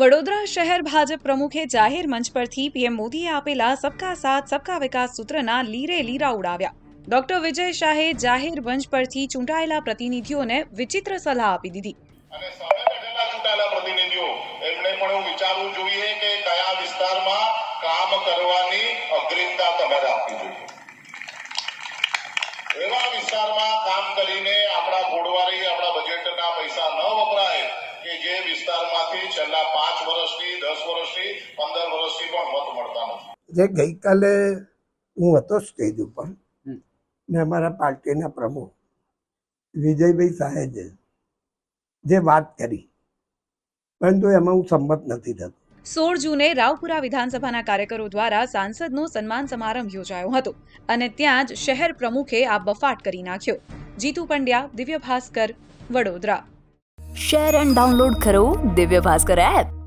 વડોદરા શહેર ભાજપ પ્રમુખે જાહેર મંચ પરથી પીએમ મોદીએ આપેલા સબકા સાથ, સબકા વિકાસ સૂત્રના લીરે લીરા ઉડાવ્યા. ડોક્ટર વિજય શાહે જાહેર મંચ પરથી ચૂંટાયેલા પ્રતિનિધિઓને વિચિત્ર સલાહ આપી દીધી. કામ કરવાની વિસ્તારમાં કામ કરીને આપણા પૈસા ન વપરાય કે જે વિસ્તારમાંથી છેલ્લા જે ગઈકાલે હું હતો સ્ટેજ ઉપર ને અમારા પાર્ટીના પ્રમુખ વિજયભાઈ સાહેજે જે વાત કરી પરંતુ એમાં હું સંમત નથી થતો. સોળ જૂને રાવપુરા વિધાનસભાના કાર્યકરો દ્વારા સાંસદનો સન્માન સમારંભ યોજાયો હતો અને ત્યાં જ શહેર પ્રમુખે આ બફાટ કરી નાખ્યો. Jitu Pandya Divya Bhaskar Vadodara. Share and download કરો દિવ્ય ભાસ્કર એપ